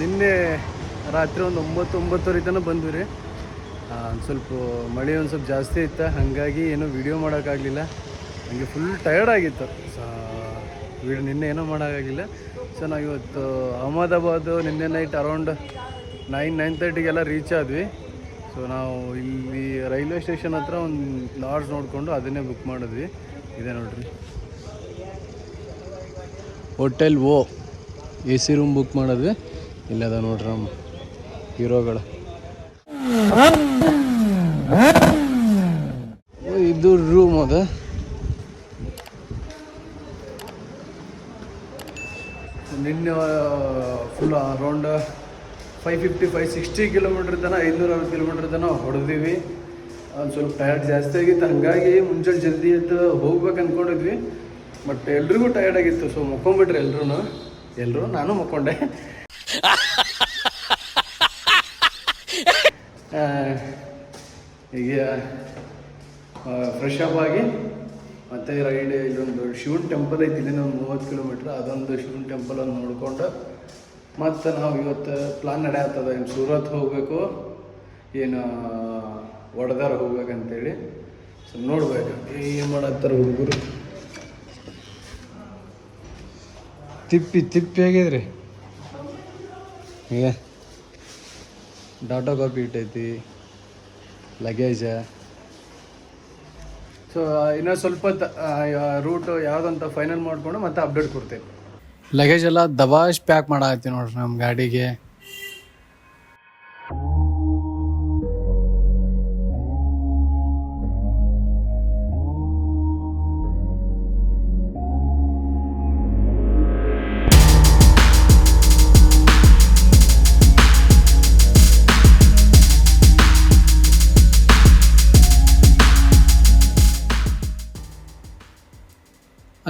ನಿನ್ನೆ ರಾತ್ರಿ ಒಂದು ಒಂಬತ್ತು ಒಂಬತ್ತುವರೆ ತನಕ ಬಂದ್ವಿ ರೀ ಒಂದು ಸ್ವಲ್ಪ ಮಳೆ ಒಂದು ಸ್ವಲ್ಪ ಜಾಸ್ತಿ ಇತ್ತು. ಹಾಗಾಗಿ ಏನೂ ವಿಡಿಯೋ ಮಾಡೋಕ್ಕಾಗಲಿಲ್ಲ. ನನಗೆ ಫುಲ್ ಟಯರ್ಡ್ ಆಗಿತ್ತು. ಸೊ ವಿಡಿಯೋ ನಿನ್ನೆ ಏನೂ ಮಾಡೋಕ್ಕಾಗಿಲ್ಲ ಸೊ ನಾವು ಇವತ್ತು ಅಹಮದಾಬಾದು ನಿನ್ನೆ ನೈಟ್ ಅರೌಂಡ್ ನೈನ್ ನೈನ್ ತರ್ಟಿಗೆಲ್ಲ ರೀಚ್ ಆದ್ವಿ. ಸೊ ನಾವು ಇಲ್ಲಿ ರೈಲ್ವೆ ಸ್ಟೇಷನ್ ಹತ್ರ ಒಂದು ಲಾಡ್ಜ್ ನೋಡಿಕೊಂಡು ಅದನ್ನೇ ಬುಕ್ ಮಾಡಿದ್ವಿ. ಇದೆ ನೋಡ್ರಿ. ಹೋಟೆಲ್ ಓ ಎ ಸಿ ರೂಮ್ ಬುಕ್ ಮಾಡಿದ್ವಿ. ಇಲ್ಲದ ನೋಡ್ರಿ ನಮ್ಮ ಹೀರೋಗಳು. ಇದು ರೂಮ್ ಅದ. ನಿನ್ನೆ full around five fifty five sixty kilometre ತನ ಐನೂರ ಅರವತ್ತು ಕಿಲೋಮೀಟರ್ ತನ ಹೊಡೆದಿವಿ ಒಂದು ಸ್ವಲ್ಪ ಟಯರ್ಡ್ ಜಾಸ್ತಿ ಆಗಿತ್ತು. ಹಾಗಾಗಿ ಮುಂಚೆ ಜಲ್ದಿ ಎದ್ದು ಹೋಗ್ಬೇಕು ಅಂದ್ಕೊಂಡಿದ್ವಿ ಬಟ್ ಎಲ್ರಿಗೂ ಟಯರ್ಡ್ ಆಗಿತ್ತು. ಸೊ ಮುಕ್ಕೊಂಬಿಟ್ರಿ ಎಲ್ಲರೂ ಎಲ್ಲರೂ ನಾನು ಮಕ್ಕೊಂಡೆ. ಈಗ ಫ್ರೆಶ್ ಅಪ್ ಆಗಿ ಮತ್ತೆ ರೈಡ್ ಇಲ್ಲೊಂದು ಶಿವನ್ ಟೆಂಪಲ್ ಐತಿ, ಇಲ್ಲಿಂದ ಒಂದು ಮೂವತ್ತು ಕಿಲೋಮೀಟ್ರ್ ಅದೊಂದು ಶಿವನ್ ಟೆಂಪಲ್ ಅನ್ನು ನೋಡ್ಕೊಂಡು ಮತ್ತು ನಾವು ಇವತ್ತು ಪ್ಲಾನ್ ನಡೆಯತ್ತದ ಏನು ಸೂರತ್ ಹೋಗಬೇಕು ಏನು ವಡದಾರ ಹೋಗ್ಬೇಕಂತೇಳಿ. ಸೊ ನೋಡ್ಬೇಕು, ಏನು ಮಾಡತ್ತಾರ ಹುಡುಗರು? ತಿಪ್ಪಿ ತಿಪ್ಪಿ ಆಗಿದ್ರಿ ಈಗ ಡಾಟಾ ಕಾಪಿ ಇಟ್ಟೈತಿ ಲಗೇಜ ಸೊ ಇನ್ನೂ ಸ್ವಲ್ಪ ರೂಟ್ ಯಾವುದಂತ ಫೈನಲ್ ಮಾಡಿಕೊಂಡು ಮತ್ತೆ ಅಪ್ಡೇಟ್ ಕೊಡ್ತೇವೆ ಲಗೇಜ್ ಎಲ್ಲ ದಬಾಶ್ ಪ್ಯಾಕ್ ಮಾಡಾಕತ್ತೀವಿ ನೋಡ್ರಿ ನಮ್ಮ ಗಾಡಿಗೆ.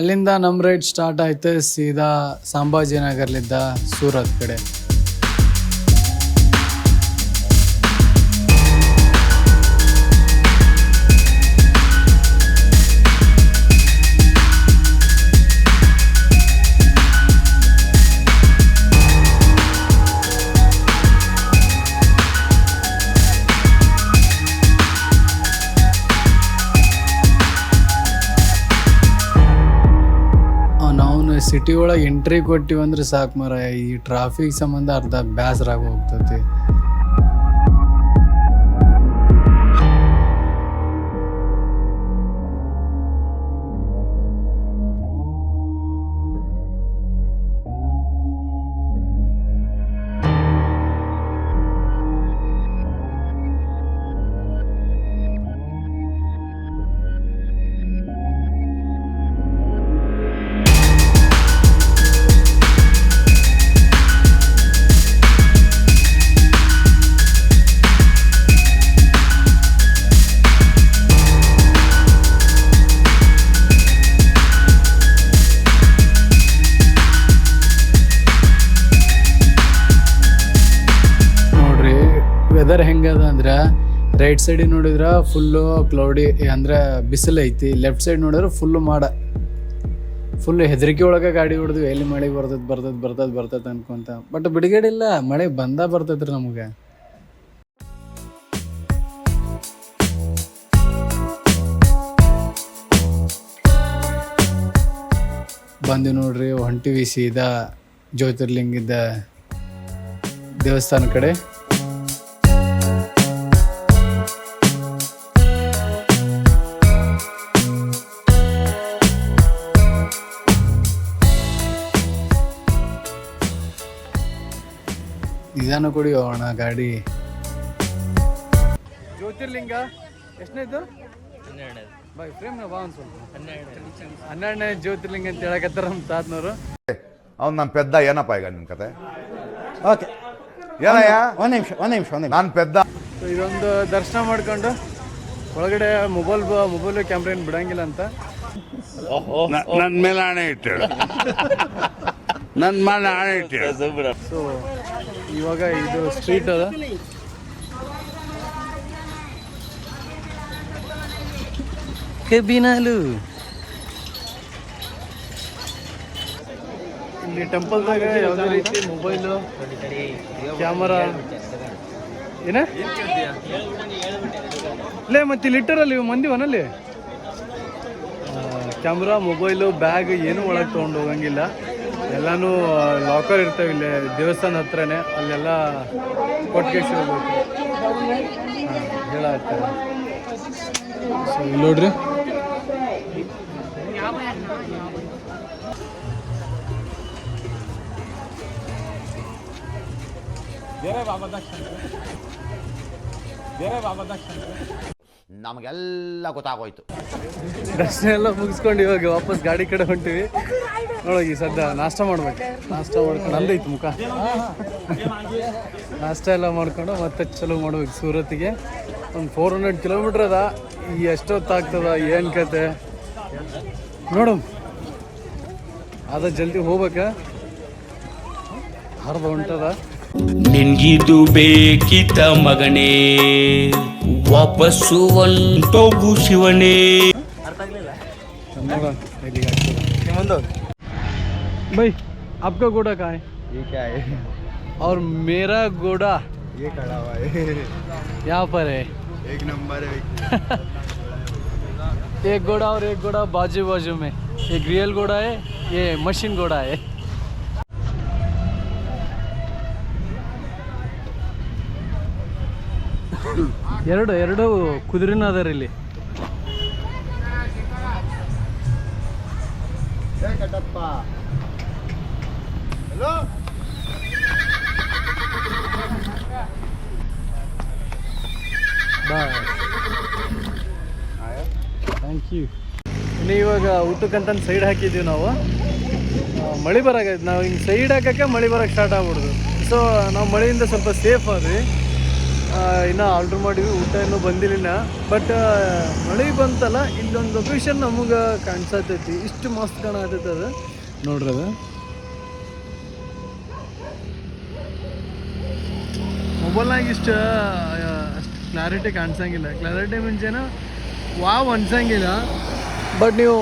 ಅಲ್ಲಿಂದ ನಮ್ಮ ರೈಡ್ ಸ್ಟಾರ್ಟ್ ಆಯ್ತು. ಸೀದಾ ಸಂಭಾಜಿನಗರ್ಲಿದ್ದ ಸೂರತ್ ಕಡೆ. ಸಿಟಿ ಒಳಗೆ ಎಂಟ್ರಿ ಕೊಟ್ಟಿವಂದ್ರೆ ಸಾಕು ಮರ ಈ ಟ್ರಾಫಿಕ್ ಸಂಬಂಧ ಅರ್ಧ ಬೇಸರ ಹೋಗ್ತೈತಿ. ಹೆಂಗದ ಅಂದ್ರೆ ರೈಟ್ ಸೈಡ್ ನೋಡಿದ್ರ ಫುಲ್ಲು ಕ್ಲೌಡಿ ಅಂದ್ರೆ ಬಿಸಿಲು ಐತಿ. ಲೆಫ್ಟ್ ಸೈಡ್ ನೋಡಿದ್ರೆ ಫುಲ್ಲು ಮಾಡ. ಫುಲ್ ಹೆದರಿಕೆ ಒಳಗೆ ಗಾಡಿ ಹೊಡೆದ್ವಿ. ಎಲ್ಲಿ ಮಳೆ ಬರ್ತದ ಬರ್ತದ ಬರ್ತದ ಬರ್ತದ ಅನ್ಕೊಂತ. ಬಟ್ ಬಿಡುಗಡೆ ಇಲ್ಲ, ಮಳೆ ಬಂದ ಬರ್ತೈತ್ರಿ ನಮಗೆ. ಬಂದು ನೋಡ್ರಿ ಹೊಂಟಿವಿ ಸೀದಾ ಜ್ಯೋತಿರ್ಲಿಂಗಿದ್ದ ದೇವಸ್ಥಾನ ಕಡೆ. ನಿಧಾನ ಕೊಡಿ ಹೋಗೋಣ ಗಾಡಿ. ಜ್ಯೋತಿರ್ಲಿಂಗ ಎಷ್ಟನೇದು? ಬಾಯ್ ಪ್ರೇಮ್ ಬಾ ಒಂದು ಸ್ವಲ್ಪ. ಹನ್ನೆರಡನೇ. ಜ್ಯೋತಿರ್ಲಿಂಗ ಅಂತ ಹೇಳಕತ್ತಾರ ನಮ್ಮ ತಾತನವರು. ಅವ್ನು ನನ್ನ ಪೆದ್ದ ಏನಪ್ಪ ಈಗ ನಿಮ್ಮ ಕತೆ? ಓಕೆ. ಏನಯ್ಯ? ಒಂದು ನಿಮಿಷ ಒಂದು ನಿಮಿಷ ಒಂದು ನಿಮಿಷ ನಾನು ಪೆದ್ದ. ಇದೊಂದು ದರ್ಶನ ಮಾಡ್ಕೊಂಡು ಒಳಗಡೆ ಮೊಬೈಲ್ ಮೊಬೈಲ್ ಕ್ಯಾಮ್ರಾ ಏನು ಬಿಡಂಗಿಲ್ಲ ಅಂತ. ನನ್ನ ಮೇಲೆ ಆಣೆ ಇಟ್ಟೇಳು ನನ್ನ ಮನೆ ಆಯ್ತು ಸೊ ಇವಾಗ ಇದು ಸ್ಟ್ರೀಟ್ ಅದ. ಕಬ್ಬಿನಾಲು ಇಲ್ಲಿ ಟೆಂಪಲ್ದಾಗ ಯಾವುದೇ ರೀತಿ ಮೊಬೈಲು ಕ್ಯಾಮರಾ ಏನ? ಲೇ ಮತ್ತೆ ಇಲ್ಲಿ ಇಟ್ಟರಲ್ಲಿ ಇವು ಮಂದಿ ಒನಲ್ಲಿ ಕ್ಯಾಮ್ರಾ ಮೊಬೈಲು ಬ್ಯಾಗ್ ಏನೂ ಒಳಗೆ ತೊಗೊಂಡು ಹೋಗಂಗಿಲ್ಲ. ಎಲ್ಲನೂ ಲಾಕರ್ ಇರ್ತವೆ ಇಲ್ಲಿ ದೇವಸ್ಥಾನ ಹತ್ರನೇ ಅಲ್ಲೆಲ್ಲ ಕೊಟ್ಟಿಗೆ ಹೋಗ್ಬೇಕು. ಬಾಬಾ ಹೇಳತ್ತಾರೆ ಸೊ ಇಲ್ಲಿ ನೋಡ್ರಿ. ನಮಗೆಲ್ಲ ಗೊತ್ತಾಗೋಯ್ತು. ದರ್ಶನ ಎಲ್ಲ ಮುಗಿಸ್ಕೊಂಡು ಇವಾಗ ವಾಪಸ್ ಗಾಡಿ ಕಡೆ ಹೊಂಟಿವಿ. ನೋಡೋಗಿ ಸದ್ಯ ನಾಷ್ಟ ಮಾಡ್ಬೇಕು. ನಾಷ್ಟ ಮಾಡ್ಕೊಂಡು ಅಲ್ಲೈತಿ ಮುಖ. ನಾಷ್ಟ ಎಲ್ಲ ಮಾಡ್ಕೊಂಡು ಮತ್ತೆ ಚಲೋ ಮಾಡ್ಬೇಕು ಸೂರತ್ಗೆ ಒಂದು ಫೋರ್ ಹಂಡ್ರೆಡ್ ಕಿಲೋಮೀಟ್ರ್ ಅದ. ಈ ಎಷ್ಟೊತ್ತಾಗ್ತದ ಏನು ಕತೆ? ನೋಡು. ಅದ ಜಲ್ದಿ ಹೋಗ್ಬೇಕ. ಹರ್ದ ಹೊಂಟದ. ನಿನ್ಗಿದು ಬೇಕಿತ ಮಗನೇ. ವಾಪಸ್ಸು ಒಂಟೋಗು ಶಿವನೇ ನೋಡೋಣ ಎಲ್ಲಿಗೆ ಆಗ್ತದೆ भाई आपका घोड़ा कहाँ है ये क्या है और मेरा घोड़ा ये खड़ा हुआ है यहाँ पर है एक नंबर है एक घोड़ा और एक घोड़ा बाजू बाजू में एक रियल घोड़ा है ये मशीन घोड़ा है ಎರಡು ಎರಡು ಕುದುರೆನ ಅದಾರ ಇಲ್ಲಿ ಥ್ಯಾಂಕ್ ಯು ಇಲ್ಲಿ ಇವಾಗ ಊಟಕ್ಕಂತ ಸೈಡ್ ಹಾಕಿದ್ದೀವಿ ನಾವು. ಮಳೆ ಬರಾಗೈತೆ ನಾವು ಹಿಂಗೆ ಸೈಡ್ ಹಾಕಕ್ಕೆ ಮಳೆ ಬರಕ್ಕೆ ಸ್ಟಾರ್ಟ್ ಆಗ್ಬಿಡ್ದು. ಸೊ ನಾವು ಮಳೆಯಿಂದ ಸ್ವಲ್ಪ ಸೇಫ್ ಆದ್ವಿ. ಇನ್ನೂ ಆರ್ಡ್ರ್ ಮಾಡಿದ್ವಿ, ಊಟ ಇನ್ನೂ ಬಂದಿಲ್ಲ ಬಟ್ ಮಳೆ ಬಂತಲ್ಲ, ಇಲ್ಲೊಂದು ಲೊಕೇಶನ್ ನಮಗೆ ಕಾಣಿಸತೈತಿ. ಇಷ್ಟು ಮಸ್ತ್ ಕಾಣತೈತಿ ಅದು. ನೋಡ್ರಿ ಅದು. ಮೊಬೈಲ್ನಾಗ ಇಷ್ಟು ಕ್ಲಾರಿಟಿ ಕಾಣಿಸಂಗಿಲ್ಲ. ಕ್ಲಾರಿಟಿ ಏನೋ, ವಾವ್ ಅನ್ಸಂಗಿಲ್ಲ. ಬಟ್ ನೀವು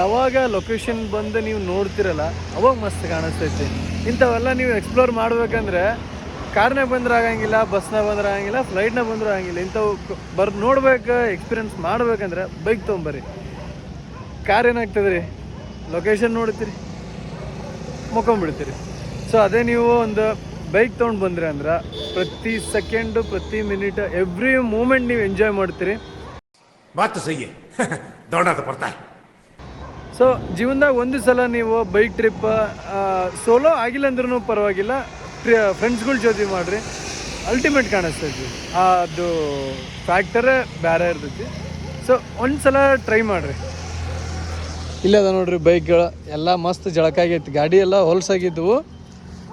ಯಾವಾಗ ಲೊಕೇಶನ್ ಬಂದು ನೀವು ನೋಡ್ತಿರಲ್ಲ, ಅವಾಗ ಮಸ್ತ್ ಕಾಣಿಸ್ತೈತಿ. ಇಂಥವೆಲ್ಲ ನೀವು ಎಕ್ಸ್ಪ್ಲೋರ್ ಮಾಡ್ಬೇಕಂದ್ರೆ ಕಾರ್ನ ಬಂದ್ರೆ ಆಗಂಗಿಲ್ಲ ಬಸ್ನ ಬಂದ್ರೆ ಆಗಂಗಿಲ್ಲ ಫ್ಲೈಟ್ನ ಬಂದರೂ ಆಗಂಗಿಲ್ಲ. ಇಂಥವು ಬರ್ ನೋಡ್ಬೇಕು ಎಕ್ಸ್ಪೀರಿಯನ್ಸ್ ಮಾಡ್ಬೇಕಂದ್ರೆ ಬೈಕ್ ತೊಗೊಂಬರ್ರಿ. ಕಾರ್ ಏನಾಗ್ತದೆ ರೀ ಲೊಕೇಶನ್ ನೋಡ್ತೀರಿ ಮುಕೊಂಬಿಡ್ತೀರಿ ಸೊ ಅದೇ ನೀವು ಒಂದು ಬೈಕ್ ತೊಗೊಂಡು ಬಂದ್ರಿ ಅಂದ್ರೆ ಪ್ರತಿ ಸೆಕೆಂಡು ಪ್ರತಿ ಮಿನಿಟ್ ಎವ್ರಿ ಮೂಮೆಂಟ್ ನೀವು ಎಂಜಾಯ್ ಮಾಡ್ತೀರಿ. ಮಾತು ಸಹಿ. ದೊಡ್ಡದ ಬರ್ತಾ ಸೊ ಜೀವನದಾಗ ಒಂದು ಸಲ ನೀವು ಬೈಕ್ ಟ್ರಿಪ್ ಸೋಲೋ ಆಗಿಲ್ಲ ಅಂದ್ರೂ ಪರವಾಗಿಲ್ಲ. ಫ್ರೆಂಡ್ಸ್ಗಳ ಜೊತೆ ಮಾಡಿರಿ. ಅಲ್ಟಿಮೇಟ್ ಕಾಣಿಸ್ತೈತಿ ಅದು ಫ್ಯಾಕ್ಟರೇ ಬೇರೆ ಇರ್ತೈತಿ. ಸೊ ಒಂದು ಸಲ ಟ್ರೈ ಮಾಡಿರಿ ಇಲ್ಲದ ನೋಡ್ರಿ ಬೈಕ್ಗಳು ಎಲ್ಲ ಮಸ್ತ್ ಜಳಕಾಗೈತಿ ಗಾಡಿ ಎಲ್ಲ ಹೊಲ್ಸಾಗಿದ್ವು.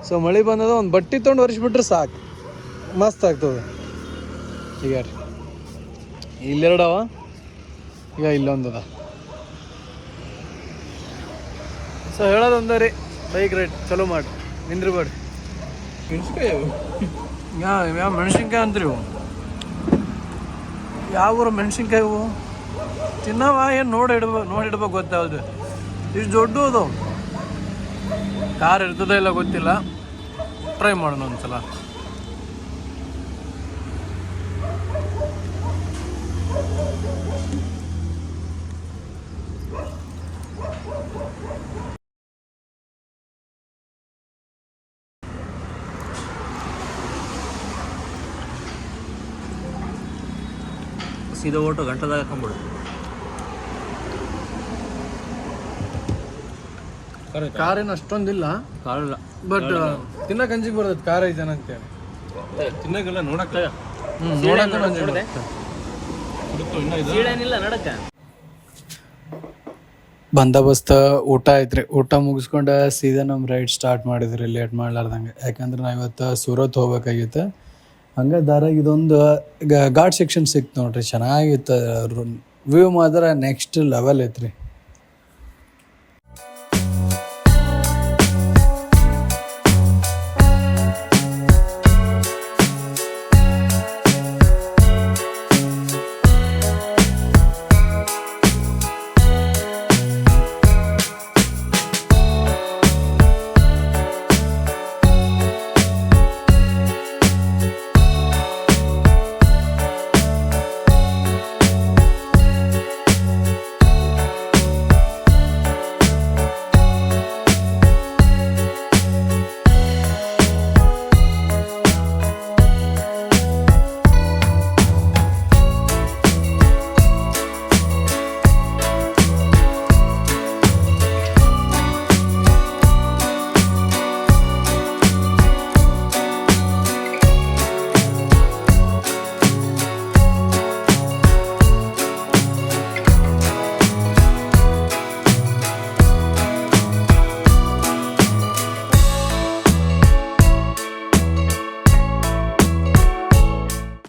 ಸೊ ಮಳೆ ಬಂದದ ಒಂದು ಬಟ್ಟೆ ತೊಗೊಂಡು ಒರೆಸ್ಬಿಟ್ರೆ ಸಾಕು. ಮಸ್ತ್ ಆಗ್ತದೆ. ಈಗ ರೀ. ಇಲ್ಲೆರಡವ ಈಗ ಇಲ್ಲೊಂದದ ಸೊ ಹೇಳೋದೊಂದ ರೀ ಬೈಕ್ ರೈಡ್ ಚಲೋ ಮಾಡಿ ನಿಂದ್ರಬೇಡಿ ಮೆಣಸಿನ್ಕಾಯಿ ಯಾವ ಯಾವ ಮೆಣಸಿನ್ಕಾಯಿ ಅಂತೀರಿ ಇವು. ಯಾವ ಊರು ಮೆಣಸಿನ್ಕಾಯಿ ಇವು? ತಿನ್ನವ, ಏನು ನೋಡಿ ಇಡ್ಬೇಕು ನೋಡಿ ಗೊತ್ತಾಗದು ಇಷ್ಟು ದೊಡ್ಡ ಅದು. ಕಾರ್ ಇರ್ತದ ಇಲ್ಲ ಗೊತ್ತಿಲ್ಲ. ಟ್ರೈ ಮಾಡೋಣ ಒಂದ್ಸಲ. ಸೀದಾ ಓಟು ಗಂಟದಾಗ ಹಾಕೊಂಬಿಡು ಕಾರ್ ಏನು ಅಷ್ಟೊಂದಿಲ್ಲ. ಕಾರಲ್ಲ. ಬಟ್ ತಿನ್ನಕ್ಕೆ ಅಂಜಿಗೆ ಬರ್ತದೆ ಕಾರ್ ಐತೆ ಅಂತೇಳಿ. ಅಂತ ನೋಡಕ್ಕ? ಬಂದೋಬಸ್ತ್ ಊಟ ಐತ್ರಿ. ಊಟ ಮುಗಿಸ್ಕೊಂಡ ಸೀದಾ ನಮ್ಮ ರೈಡ್ ಸ್ಟಾರ್ಟ್ ಮಾಡಿದ್ರಿ ಲೇಟ್ ಮಾಡ್ಲಾರ್ದಂಗೆ. ಯಾಕಂದ್ರೆ ನಾವು ಇವತ್ತು ಸೂರತ್ ಹೋಗ್ಬೇಕಾಗಿತ್ತು. ಹಂಗೆ ದಾರಾಗ ಇದೊಂದು ಘಾಟ್ ಸೆಕ್ಷನ್ ಸಿಕ್ತು ನೋಡ್ರಿ ಚೆನ್ನಾಗಿತ್ತು. ವ್ಯೂ ಮಾತ್ರ ನೆಕ್ಸ್ಟ್ ಲೆವೆಲ್ ಐತ್ರಿ.